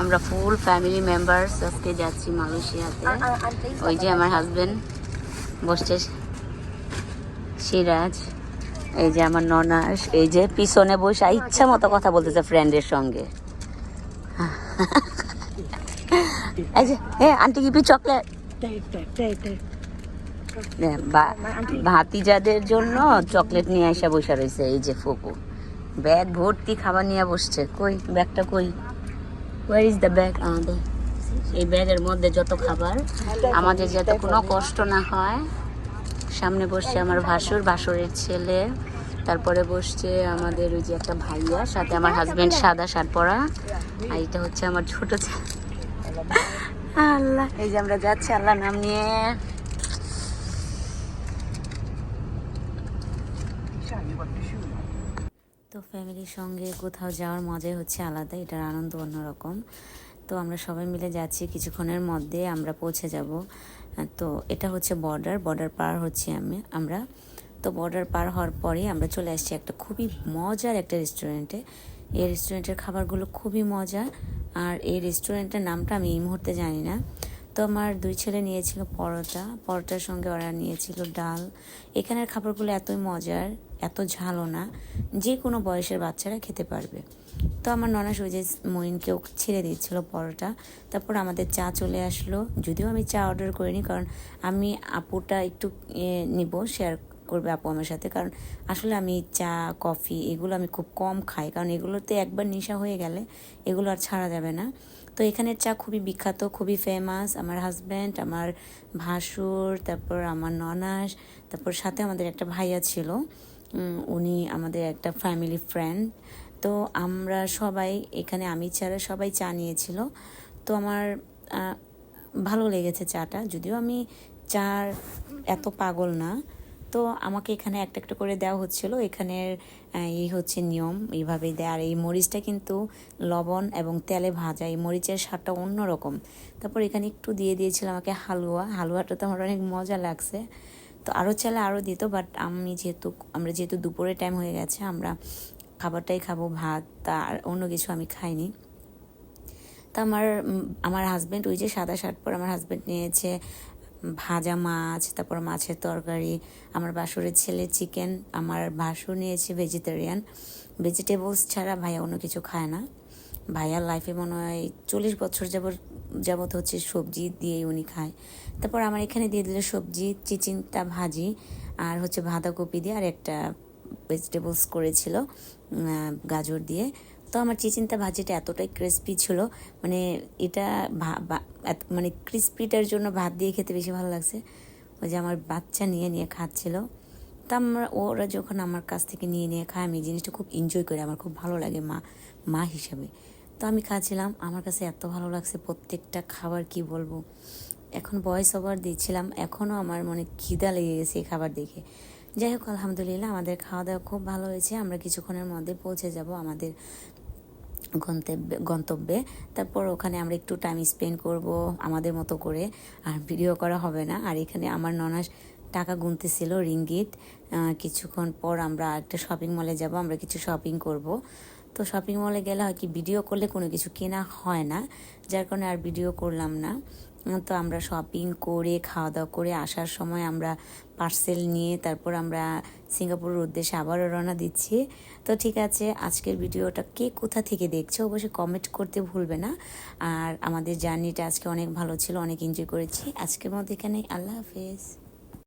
আমরা full family members আজকে যাচ্ছি মালয়েশিয়াতে। ওই যে আমার হাজব্যান্ড বসছে সিরাজ। এই যে আমার ননাস এই যে পিছনে বসে ইচ্ছা মতো কথা বলতেছে ফ্রেন্ডের সঙ্গে। এই যে এ আন্টি গিপি চকলেট ভাতিজাদের জন্য চকলেট নিয়ে আসা বসে রয়েছে এই যে ফুপু। ব্যাগ ভর্তি খাবার নিয়ে বসছে। কই ব্যাগটা কই? ওয়ার ইজ দ্য ব্যাগ আমাদের এই ব্যাগের মধ্যে যত খাবার, আমাদের যাতে কোনো কষ্ট না হয়, সামনে বসছে আমার ভাসুর, ভাসুরের ছেলে, তারপরে বসছে আমাদের ওই যে একটা ভাইয়া, সাথে আমার হাজবেন্ড সাদা শার্ট পরা, আর এটা হচ্ছে আমার ছোট আল্লাহ, এই যে আমরা যাচ্ছি আল্লাহ নাম নিয়ে। তো ফ্যামিলির সঙ্গে কোথাও যাওয়ার মজাই হচ্ছে আলাদা, এটার আনন্দ অন্যরকম। তো আমরা সবাই মিলে যাচ্ছি, কিছুক্ষণের মধ্যে আমরা পৌঁছে যাব। তো এটা হচ্ছে বর্ডার বর্ডার পার হচ্ছি আমি, আমরা। তো বর্ডার পার হওয়ার পরে আমরা চলে আসছি একটা খুবই মজার একটা রেস্টুরেন্টে এই রেস্টুরেন্টের খাবারগুলো খুবই মজা আর এই রেস্টুরেন্টের নামটা আমি এই মুহূর্তে জানি না। তো আমার দুই ছেলে নিয়েছিল পরোটা। পরোটার সঙ্গে ওরা নিয়েছিল ডাল। এখানের খাবারগুলো এতই মজার, এত ঝালও না যে কোনো বয়সের বাচ্চারা খেতে পারবে। তো আমার ননাস ওই যে মইনকেও ছেড়ে দিচ্ছিল পরোটা। তারপর আমাদের চা চলে আসলো। যদিও আমি চা অর্ডার করিনি, কারণ আমি আপুটা একটু নিব, শেয়ার করবে আপু আমার সাথে। কারণ আসলে আমি চা, কফি এগুলো আমি খুব কম খাই। কারণ এগুলোতে একবার নেশা হয়ে গেলে এগুলো আর ছাড়া যাবে না। তো এখানের চা খুবই বিখ্যাত, খুবই ফেমাস আমার হাজব্যান্ড আমার ভাসুর, তারপর আমার ননাস, তারপর সাথে আমাদের একটা ভাইয়া ছিল। উনি আমাদের একটা ফ্যামিলি ফ্রেন্ড তো আমরা সবাই, এখানে আমি ছাড়া সবাই চা নিয়েছিল। তো আমার ভালো লেগেছে চাটা। যদিও আমি চার এত পাগল না তো আমাকে এখানে একটা একটা করে দেওয়া হচ্ছিল। এখানের এই হচ্ছে নিয়ম এইভাবেই দেয়। আর এই মরিচটা কিন্তু লবণ এবং তেলে ভাজা। এই মরিচের স্বাদটা অন্যরকম তারপর এখানে একটু দিয়ে দিয়েছিল আমাকে হালুয়া। হালুয়াটা তো আমার অনেক মজা লাগছে। তো আরও চাইলে আরও দিত বাট আমি যেহেতু, আমরা যেহেতু দুপুরের টাইম হয়ে গেছে, আমরা খাবারটাই খাব, ভাত আর অন্য কিছু আমি খাইনি। তা আমার আমার হাজব্যান্ড ওই যে সাদা শার্ট পরে আমার হাজব্যান্ড নিয়েছে ভাজা মাছ, তারপর মাছের তরকারি, আমার বাসুরের ছেলে চিকেন আমার ভাসুর নিয়েছে ভেজিটেরিয়ান ভেজিটেবলস ছাড়া ভাইয়া অন্য কিছু খায় না। ভাইয়ার লাইফে মনে হয় চল্লিশ বছর যাবত যাবত হচ্ছে সবজি দিয়েই উনি খায়। তারপর আমার এখানে দিয়ে দিল সবজি চিচিনটা ভাজি, আর হচ্ছে বাঁধাকপি দিয়ে আর একটা ভেজিটেবলস করেছিল গাজর দিয়ে। তো আমার চিচিনটা ভাজিটা এতটাই ক্রিস্পি ছিল। মানে এটা মানে ক্রিস্পিটার জন্য ভাত দিয়ে খেতে বেশি ভালো লাগছে। ওই যে আমার বাচ্চা নিয়ে নিয়ে খাচ্ছিল। তা আমরা, ওরা যখন আমার কাছ থেকে নিয়ে নিয়ে খায়, আমি জিনিসটা খুব এনজয় করি। আমার খুব ভালো লাগে মা মা হিসাবে। তো আমি খাচ্ছিলাম। আমার কাছে এত ভালো লাগছে প্রত্যেকটা খাবার, কি বলব? এখন ভয়েস ওভার দিচ্ছিলাম। এখনও আমার মনে খিদা লেগে গেছে এই খাবার দেখে। যাই হোক, আলহামদুলিল্লাহ, আমাদের খাওয়া দাওয়া খুব ভালো হয়েছে। আমরা কিছুক্ষণের মধ্যে পৌঁছে যাব আমাদের গন্তব্যে গন্তব্যে। তারপর ওখানে আমরা একটু টাইম স্পেন্ড করব আমাদের মতো করে। আর ভিডিও করা হবে না। আর এখানে আমার ননাস টাকা গুনতেছিল রিঙ্গিট আহ, কিছুক্ষণ পর আমরা একটা শপিং মলে যাব আমরা কিছু শপিং করব। তো শপিং মলে গেলে হয় কি ভিডিও করলে কোনো কিছু কেনা হয় না, যার কারণে আর ভিডিও করলাম না। তো আমরা শপিং করে খাওয়া দাওয়া করে আসার সময় আমরা পার্সেল নিয়ে তারপর আমরা সিঙ্গাপুরের উদ্দেশ্যে আবারও রওনা দিচ্ছি। তো ঠিক আছে, আজকের ভিডিওটা কে কোথা থেকে দেখছ অবশ্যই কমেন্ট করতে ভুলবে না। আর আমাদের জার্নিটা আজকে অনেক ভালো ছিল, অনেক এনজয় করেছি। আজকের মধ্যে এখানে আল্লাহ হাফেজ।